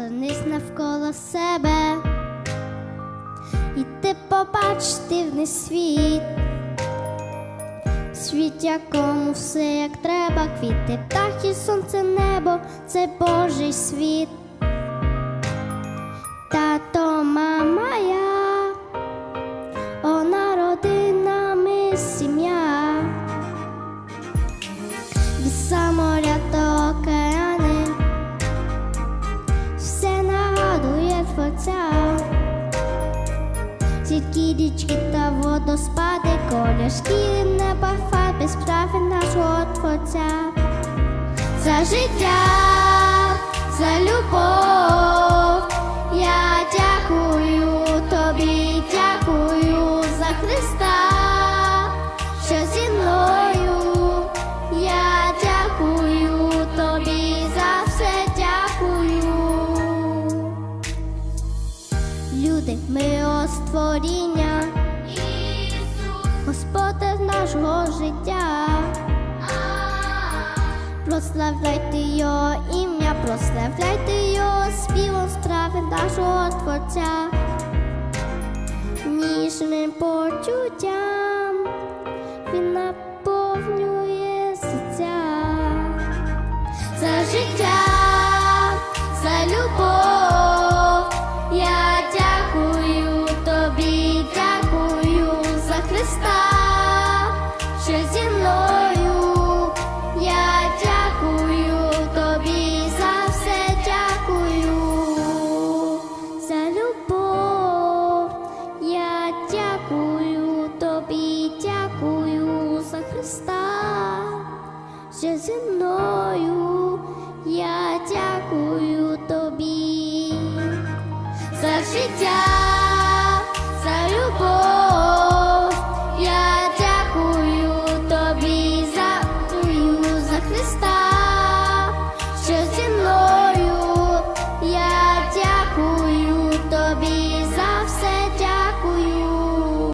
Озирнись навколо себе, і ти побачиш дивний світ, світ, якому все як треба, квіти, птахи, сонце, небо, це Божий світ. Тато, мама я, вона родина мисі. Сіткі річки та водоспади, колір шкіри, неба, фарби, справи нашого творця. За життя, за любов, я дякую тобі, дякую за Христа, що зі мною, я дякую тобі за все дякую. Люди, ми створіння, Господь нашого життя. Прославляйте його ім'я, прославляйте його співом справи нашого Творця, ніжним почуттям Я